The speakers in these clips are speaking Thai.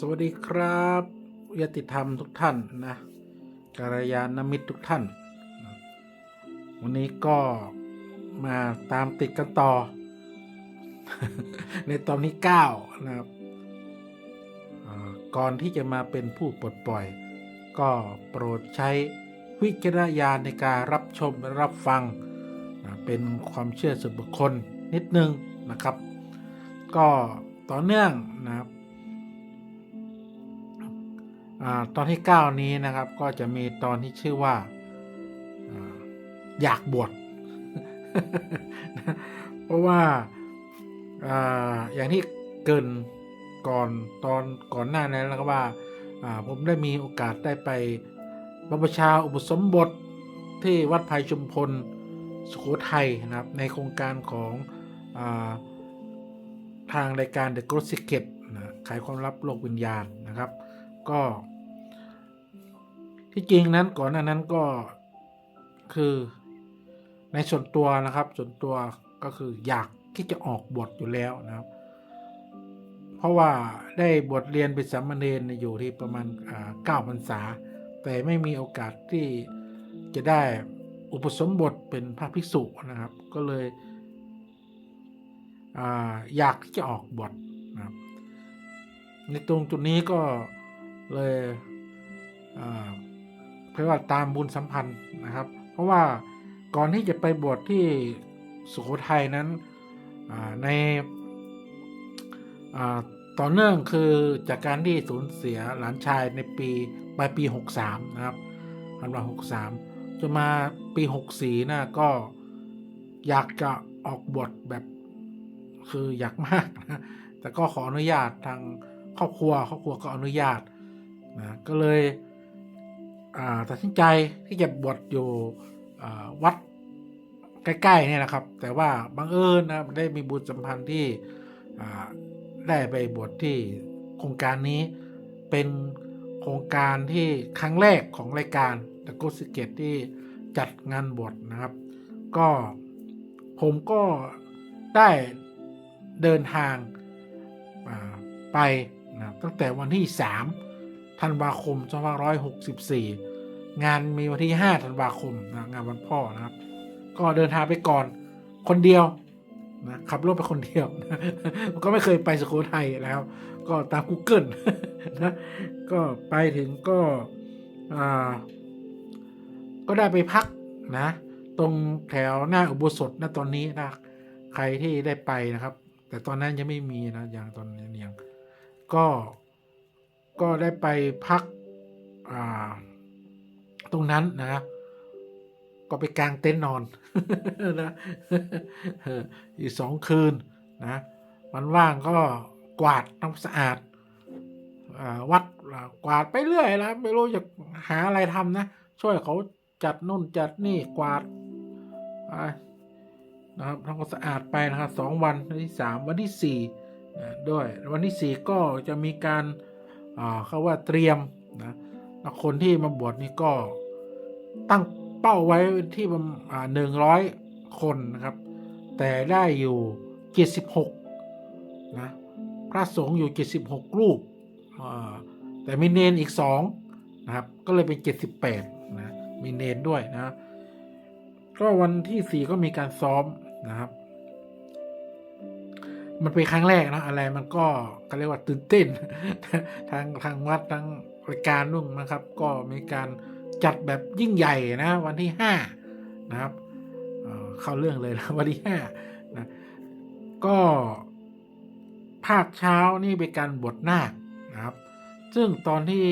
สวัสดีครับยติธรรมทุกท่านนะการยานมิตรทุกท่าน วันนี้ก็มาตามติดกันต่อ ในตอนที่9นะครับก่อนที่จะมาเป็นผู้ปลดปล่อย ก็โปรดใช้วิจารณญาณในการรับชมรับฟังเป็นความเชื่อส่วนบุคคลนิดนึงนะครับ ก็ต่อเนื่องนะครับ ตอนที่ 9 นี้นะครับก็จะมีตอนที่ชื่อว่าอยากบวชเพราะว่าอย่างที่เกินก่อนตอนก่อนหน้านั้นแล้วก็ว่าผมได้มีโอกาสได้ไปบรรพชาอุปสมบทที่วัดภัยชุมพลสุโขทัยนะครับ ในโครงการของอาทางรายการ The Ghost Secret นะขายความลับโลกวิญญาณนะครับ ก็ ที่จริงนั้นก่อนหน้านั้นก็คือในส่วนตัวนะครับ ส่วนตัวก็คืออยากที่จะออกบทอยู่แล้วนะครับ เพราะว่าได้บทเรียนเป็นสามเณรอยู่ที่ประมาณเก้าพรรษา แต่ไม่มีโอกาสที่จะได้อุปสมบทเป็นพระภิกษุนะครับ ก็เลยอยากที่จะออกบทนะครับ ในตรงจุดนี้ก็เลย เรียกว่าตามบุญสัมพันธ์นะครับ เพราะว่าก่อนที่จะไปบวชที่สุโขทัยนั้นในอต่อเนื่องคือจากการที่สูญเสียหลานชายในปีปลายปี 63 นะครับพันวา63 จนมาปี 64นะก็อยากจะออกบทแบบคืออยากมากนะแต่ก็ขออนุญาตทางครอบครัวครอบครัวก็อนุญาตนะก็เลย ตัดสินใจที่จะบวชอยู่วัดใกล้ๆเนี่ยนะครับ แต่ว่าบังเอิญนะได้มีบุญสัมพันธ์ที่ได้ไปบวชที่โครงการนี้เป็นโครงการที่ครั้งแรกของรายการ The Ghost Secret ที่จัดงานบวชนะครับ ก็ผมก็ได้เดินทางไปนะตั้งแต่วันที่ 3 ธันวาคม 2564 งานมีวันที่ 5 ธันวาคมนะงานวันพ่อนะครับ ก็เดินทางไปก่อนคนเดียวนะขับรถไปคนเดียวนะก็ไม่เคยไปสุโขทัยแล้ว ก็ตาม Google นะก็ไปถึงก็อ่าก็ได้ไปพักนะ ตรงแถวหน้าอุโบสถนะตอนนี้นะใครที่ได้ไปนะครับ แต่ตอนนั้นยังไม่มีนะอย่างตอนนี้ยังก็ก็ได้ไปพักอ่า ตรงนั้นนะ ก็ไปกางเต็นท์นอนนะอีกสองคืนนะวันว่างก็กวาดทำความสะอาดอวัดกวาดไปเรื่อยนะไม่รู้จะหาอะไรทำนะ ช่วยเขาจัดนู่นจัดนี่กวาดนะครับทำความสะอาดไปนะครับสองวันวันที่สามวันที่สี่ด้วยวันที่สี่ก็จะมีการอ่าเขาว่าเตรียมนะ คนที่มาบวชนี่ก็ตั้งเป้าไว้ที่ประมาณหนึ่งร้อยคนนะครับ แต่ได้อยู่เจ็ดสิบหกนะพระสงฆ์อยู่เจ็ดสิบหกรูป แต่มีเนนอีกสองนะครับ ก็เลยเป็นเจ็ดสิบแปดนะมีเนนด้วยนะ ก็วันที่สี่ก็มีการซ้อมนะครับมันเป็นครั้งแรกนะอะไรมันก็ก็เรียกว่าตื่นเต้นทางทางวัดทาง รายการนุ่งนะครับ ก็มีการจัดแบบยิ่งใหญ่นะวันที่ห้านะครับเเข้าเรื่องเลยนะวันที่ห้านะก็ภาคเช้านี่เป็นการบวชนาคนะครับ ซึ่งตอนที่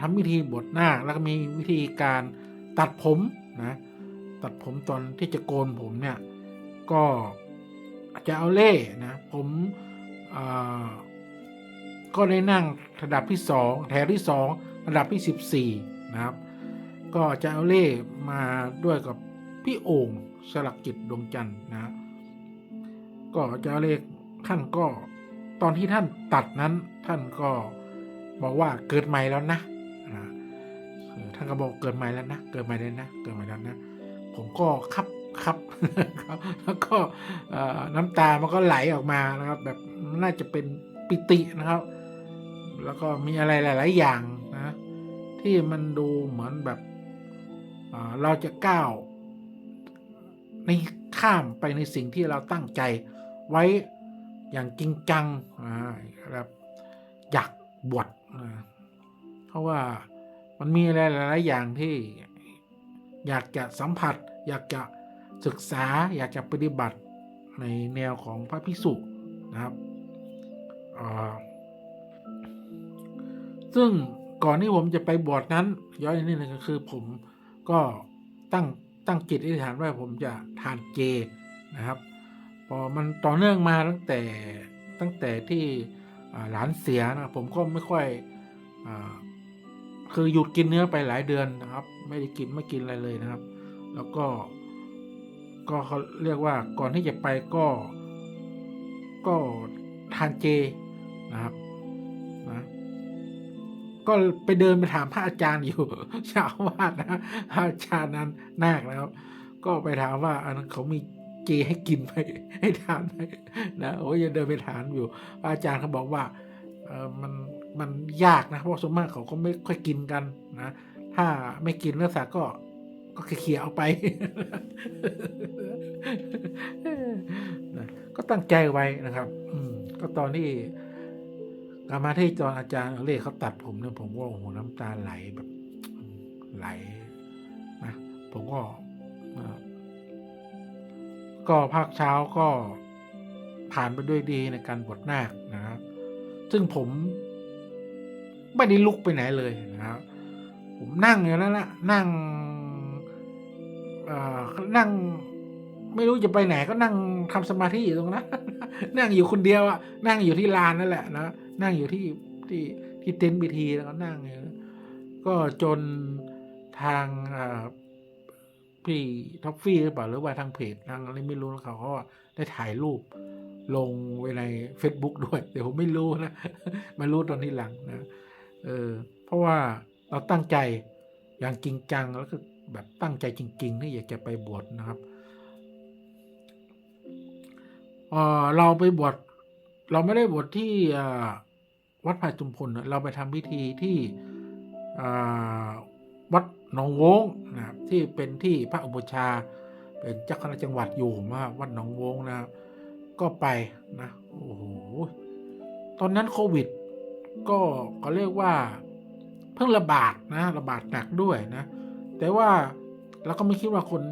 ทำพิธีบวชนาคแล้วก็มีวิธีการตัดผมนะตัดผมตอนที่จะโกนผมเนี่ยก็จะเอาเล่นะผมอ่า ก็ได้นั่งระดับที่สองแถวที่สองระดับที่สิบสี่นะครับ ก็จะเอาเล่มาด้วยกับพี่โอ่งสลักจิตดวงจันทร์นะก็จะเอาเล่ท่านก็ตอนที่ท่านตัดนั้นท่านก็บอกว่าเกิดใหม่แล้วนะอ่าเออท่านก็บอกเกิดใหม่แล้วนะเกิดใหม่แล้วนะเกิดใหม่แล้วนะ ผมก็ครับครับแล้วก็น้ำตามันก็ไหลออกมานะครับ แบบน่าจะเป็นปิตินะครับ แล้วก็มีอะไรหลาย ๆ อย่างนะที่มันดูเหมือนแบบเราจะก้าวในข้ามไปในสิ่งที่เราตั้งใจไว้อย่างจริงจังอ่าแบบอยากบวชอ่าเพราะว่ามันมีอะไรหลาย ๆ อย่างที่อยากจะสัมผัส อยากจะศึกษา อยากจะปฏิบัติในแนวของพระพิสุนะครับ ซึ่งก่อนที่ผมจะไปบวชนั้น ย้อนนิดนึงก็คือผมก็ตั้งตั้งจิตอธิษฐานว่าผมจะทานเจนะครับ พอมันต่อเนื่องมาตั้งแต่ตั้งแต่ที่หลานเสียนะผมก็ไม่ค่อยอคือหยุดกินเนื้อไปหลายเดือนนะครับ ไม่ได้กินไม่กินอะไรเลยนะครับ แล้วก็ก็เขาเรียกว่าก่อนที่จะไปก็ก็ทานเจนะครับ ก็ไปเดินไปถามพระอาจารย์อยู่ชาววาดนะพระอาจารย์นั้นนาคนะครับ ก็ไปถามว่าอันนั้นเขามีเจให้กินไหมให้ทานไหมนะโอ้ยยังเดินไปถามอยู่พระอาจารย์เขาบอกว่าเออมันมันยากนะเพราะส่วนมากเขาก็ไม่ค่อยกินกันนะถ้าไม่กินเนื้อสัตว์ก็ก็เคลียเอาไปนะก็ตั้งใจไว้นะครับ อืมก็ตอนที่ กลับมาที่ตอนอาจารย์เล่เขาตัดผมเนี่ยผมก็โอ้โหน้ำตาไหลแบบไหลนะผมก็ก็ภาคเช้าก็ผ่านไปด้วยดีในการบวชนาคนะครับ ซึ่งผมไม่ได้ลุกไปไหนเลยนะครับ ผมนั่งอยู่นั่นแหละนั่งอ่อนั่ง ไม่รู้จะไปไหนก็นั่งทำสมาธิอยู่ตรงนั้นนั่งอยู่คนเดียวอะนั่งอยู่ที่ลานนั่นแหละนะ นั่งอยู่ที่ที่ที่เต็นท์บีทีแล้วก็นั่งอยู่ก็จนทางพี่ท็อฟฟี่หรือเปล่าหรือว่าทางเพจทางอะไรไม่รู้นะเขาเขาก็ได้ถ่ายรูปลงไว้ใน Facebook ด้วย เดี๋ยวผมไม่รู้นะ มารู้ตอนที่หลังนะเออเพราะว่าเราตั้งใจอย่างจริงจังแล้วก็แบบตั้งใจจริงๆที่อยากจะไปบวชนะครับเออเราไปบวช เราไม่ได้บวชที่วัดพระจุมพลเราไปทำพิธีที่วัดหนองวงนะครับที่เป็นที่พระอุปชา เป็นเจ้าคณะจังหวัดอยู่มาวัดหนองวงนะครับก็ไปนะโอ้โหตอนนั้นโควิด ก็ก็เรียกว่าเพิ่งระบาดนะระบาดหนักด้วยนะ แต่ว่าเราก็ไม่คิดว่าคน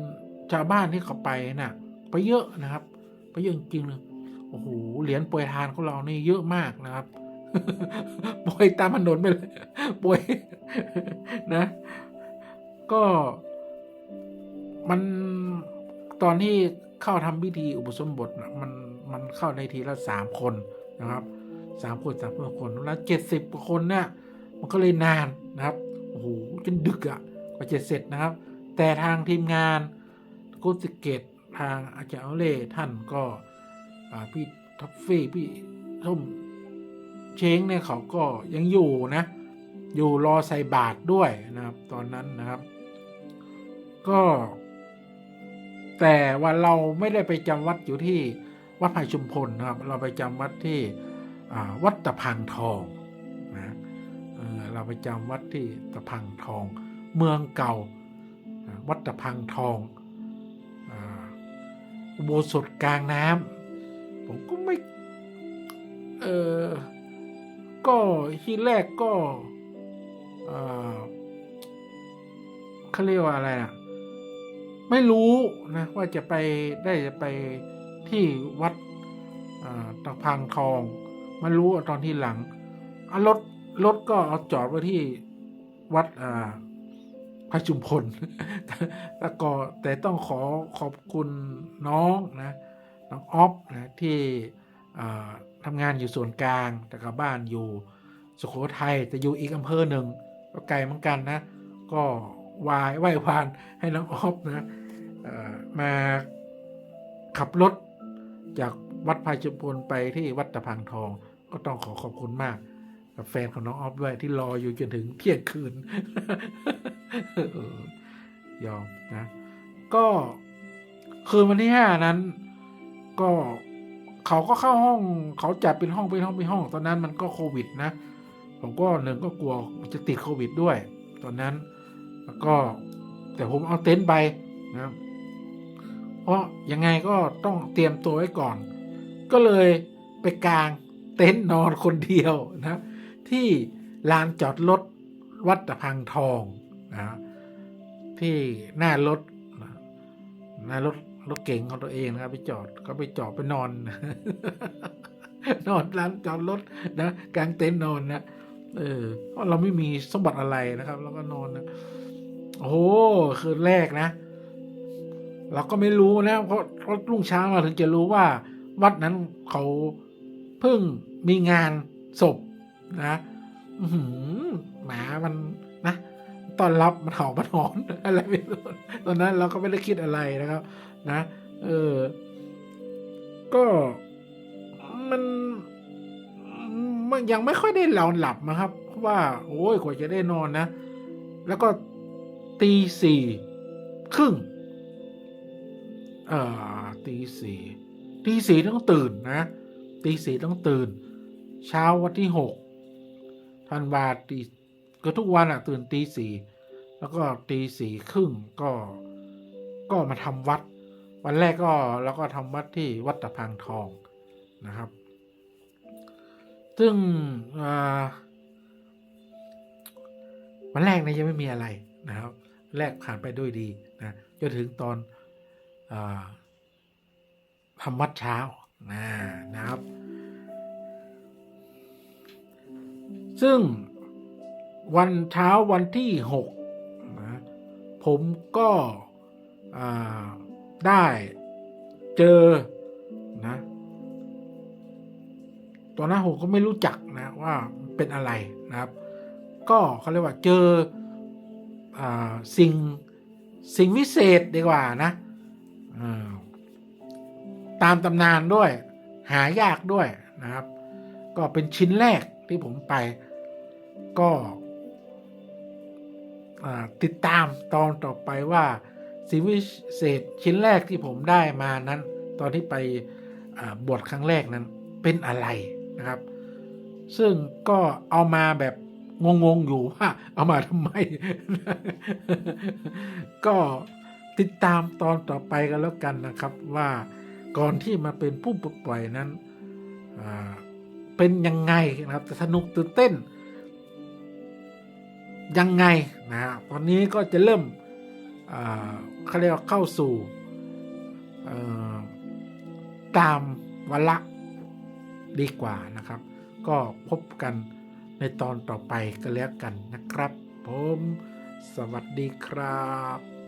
ชาวบ้านที่เขาไปนะ่ะไปเยอะนะครับ ไปเยอะจริงเลย โอ้โหเหรียญโปรยทานของเรานี่เยอะมากนะครับโปรยตามถนนไปเลยโปรยนะ ก็มันตอนที่เข้าทำพิธีอุปสมบทนะมันมันเข้าในทีละสามคนนะครับสามคนสามคนแล้วเจ็ดสิบกว่าคนเนี่ยมันก็เลยนานนะครับโอ้โหจนดึกอะ่ะกว่าจะเสร็จนะครับ แต่ทางทีมงานโกสิเกตทางอาจารย์เล่ท่านก็ พี่ท็อฟฟี่พี่ท่มเช้งเนี่ยเขาก็ยังอยู่นะ อยู่รอใส่บาตรด้วยนะครับ ตอนนั้นนะครับ ก็ แต่ว่าเราไม่ได้ไปจำวัดอยู่ที่วัดไผ่ชุมพลนะครับ เราไปจำวัดที่วัดตะพังทองนะเเราไปจำวัดที่ตะพังทอง เมืองเก่า วัดตะพังทองอุโบสถกลางน้ำ ผมก็ไม่ เออก็ที่แรกก็เออเขาเรียกว่าอะไรอะ ไม่รู้นะว่าจะไปได้จะไปที่วัดอ่าตะพังทอง มารู้ตอนที่หลังรถรถก็เอาจอดไว้ที่วัดอ่าพระจุมพลแล้วก็แต่ต้องขอขอบคุณน้องนะ น้องออฟนะที่ทำงานอยู่ส่วนกลาง แต่กับบ้านอยู่สุโขทัยแต่อยู่อีกอำเภอหนึ่งก็ไกลเหมือนกันนะ ก็วายไหว้วานให้น้องออฟนะมาขับรถจากวัดพายจุพลไปที่วัดตะพังทองก็ต้องขอขอบคุณมาก กับแฟนของน้องออฟด้วยที่รออยู่จนถึงเที่ยงคืนยอมนะ ก็คืนวันที่ห้านั้น ก็เขาก็เข้าห้องเขาจัดเป็นห้องเป็นห้องเป็นห้อง ตอนนั้นมันก็โควิดนะ ผมก็หนึ่งก็กลัวจะติดโควิดด้วย ตอนนั้นแล้วก็แต่ผมเอาเต็นท์ไปนะเพราะยังไงก็ต้องเตรียมตัวไว้ก่อน ก็เลยไปกลางเต็นท์นอนคนเดียวนะที่ลานจอดรถวัดตะพังทองนะที่หน้ารถหน้ารถ รถเก๋งของตัวเองนะครับ ไปจอดก็ไปจอดไปนอน นอนร้านจอดรถนะกลางเต็นท์นอนนะเออเพราะเราไม่มีสมบัติอะไรนะครับ แล้วก็นอนนะโอ้โหคืนแรกนะ เราก็ไม่รู้นะเพราะเพราะรุ่งเช้ามาถึงจะรู้ว่า วัดนั้นเขาเพิ่งมีงานศพนะหือหมามันนะตอนรับมันเห่ามันหอนอะไรไม่รู้ตอนนั้นเราก็ไม่ได้คิดอะไรนะครับ นะ เออ ก็มันมันยังไม่ค่อยได้นอนหลับนะครับเพราะว่า โอ้ยกว่าจะได้นอนนะ แล้วก็ตีสี่ครึ่งเอ่อตีสี่ตีสี่ต้องตื่นนะตีสี่ต้องตื่น เช้าวันที่หกธันวาตีก็ทุกวันอะตื่นตีสี่แล้วก็ตีสี่ครึ่งก็ก็มาทำวัด วันแรกก็แล้วก็ทำวัดที่วัดตะพังทองนะครับ ซึ่งวันแรกเนี่ยยังไม่มีอะไรนะครับ แรกผ่านไปด้วยดีนะจนถึงตอนอทำวัดเช้านะนะครับ ซึ่งวันเช้าวันที่หกนะผมก็อ่า ได้ เจอนะตอนนั้นผมก็ไม่รู้จักนะว่าเป็นอะไรนะครับ ก็เขาเรียกว่าเจออสิ่งสิ่งวิเศษดีกว่านะตามตำนานด้วย หายากด้วยนะครับ ก็เป็นชิ้นแรกที่ผมไป ก็ติดตามตอนต่อไปว่า สิ่งวิเศษชิ้นแรกที่ผมได้มานั้น ตอนที่ไปบวชครั้งแรกนั้นเป็นอะไรนะครับ ซึ่งก็เอามาแบบงงๆอยู่ว่าเอามาทำไม ก็ติดตามตอนต่อไปกันแล้วกันนะครับว่าก่อนที่มาเป็นผู้ปลดปล่อยนั้นเป็นยังไงนะครับจะสนุกตื่นเต้น ยังไงนะตอนนี้ก็จะเริ่มอ่า เขาเรียกว่าเข้าสู่ตามวละดีกว่านะครับ ก็พบกันในตอนต่อไปก็แล้วกันนะครับ ผม สวัสดีครับ